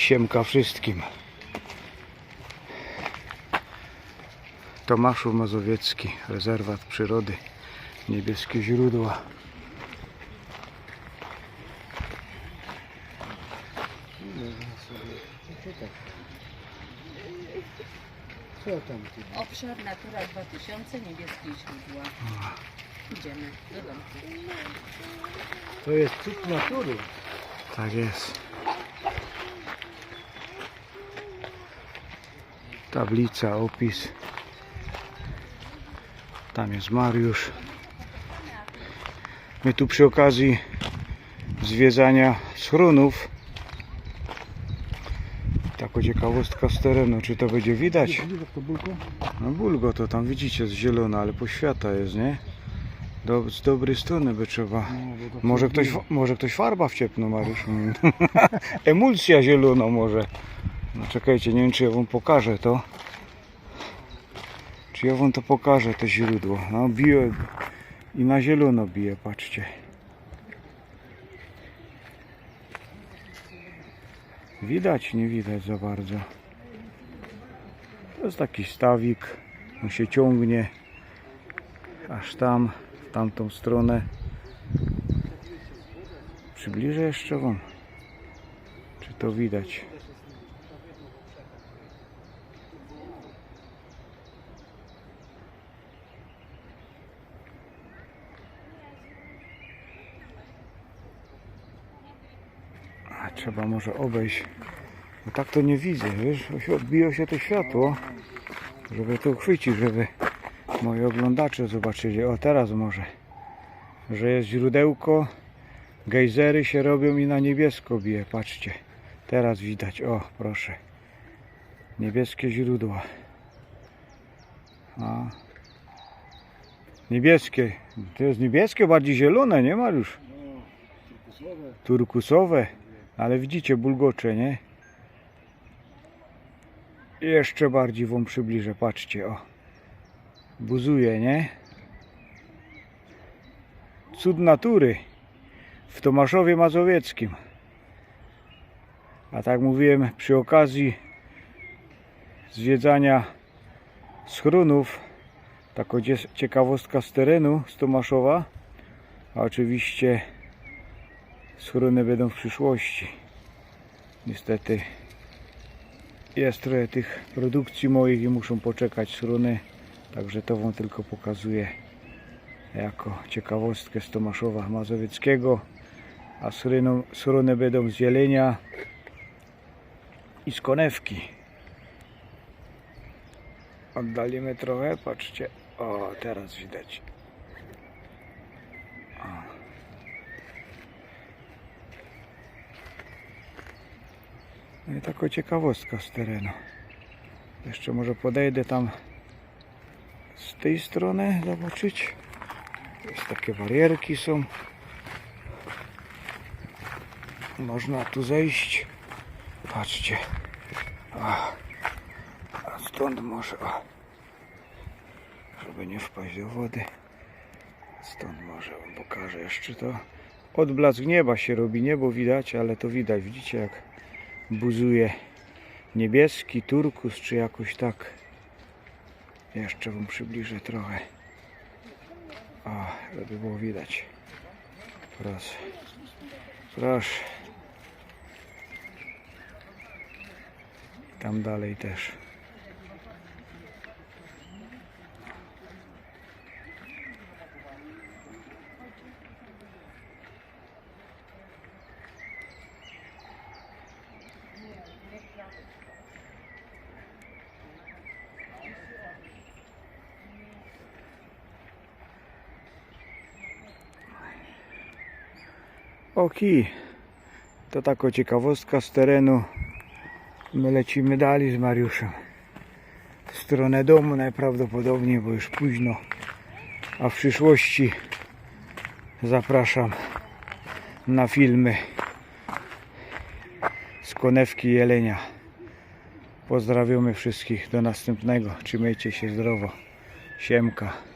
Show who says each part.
Speaker 1: Siemka wszystkim. Tomaszów Mazowiecki, rezerwat przyrody, niebieskie źródła.
Speaker 2: Co tam ty?
Speaker 3: Obszar Natura 2000, niebieskie źródła. Idziemy do domku.
Speaker 2: To jest cud natury.
Speaker 1: Tak jest. Tablica, opis. Tam jest Mariusz. My tu przy okazji zwiedzania schronów. Taką ciekawostka z terenu, czy to będzie widać? No bulgo to tam widzicie, jest zielona, ale poświata jest, nie? Do, z dobrej strony by trzeba.
Speaker 2: No,
Speaker 1: Może ktoś, może ktoś farba wciepnął, Mariusz. Emulsja zielona może. No czekajcie, nie wiem czy ja wam pokażę to. Czy ja wam to pokażę, to źródło. No bije i na zielono bije, patrzcie. Widać, nie widać za bardzo. To jest taki stawik. On się ciągnie aż tam, w tamtą stronę. Przybliżę jeszcze wam. Czy to widać? Trzeba może obejść. Bo tak to nie widzę, wiesz? Odbiło się to światło, żeby to uchwycić, żeby moi oglądacze zobaczyli. O, teraz może. Że jest źródełko. Gejzery się robią i na niebiesko bije. Patrzcie. Teraz widać. O, proszę. Niebieskie źródła. A. Niebieskie. To jest niebieskie, bardziej zielone, nie Mariusz?
Speaker 2: turkusowe.
Speaker 1: Turkusowe. Ale widzicie, bulgocze, nie? Jeszcze bardziej wam przybliżę. Patrzcie, o. Buzuje, nie? Cud natury w Tomaszowie Mazowieckim. A tak mówiłem, przy okazji zwiedzania schronów, dzie- ciekawostka z terenu, z Tomaszowa, a oczywiście schrony będą w przyszłości. Niestety jest trochę tych produkcji moich i muszą poczekać schrony, także to Wam tylko pokazuję jako ciekawostkę z Tomaszowa Mazowieckiego, a schrony będą z Jelenia i z Konewki. Oddalimy trochę, patrzcie, o teraz widać. No i taka ciekawostka z terenu. Jeszcze może podejdę tam z tej strony zobaczyć. Jest takie barierki są. Można tu zejść. Patrzcie. A, a stąd może. O, żeby nie wpaść do wody. Stąd może pokażę jeszcze to. Odblask nieba się robi, niebo widać, ale to widać. Widzicie jak buzuje niebieski turkus, czy jakoś tak. Jeszcze wam przybliżę trochę. O, żeby było widać. Proszę. Proszę. Tam dalej też. Oki, to taka ciekawostka z terenu. My lecimy dalej z Mariuszem. W stronę domu najprawdopodobniej, bo już późno. A w przyszłości zapraszam na filmy z konewki Jelenia. Pozdrawiamy wszystkich. Do następnego. Trzymajcie się zdrowo. Siemka.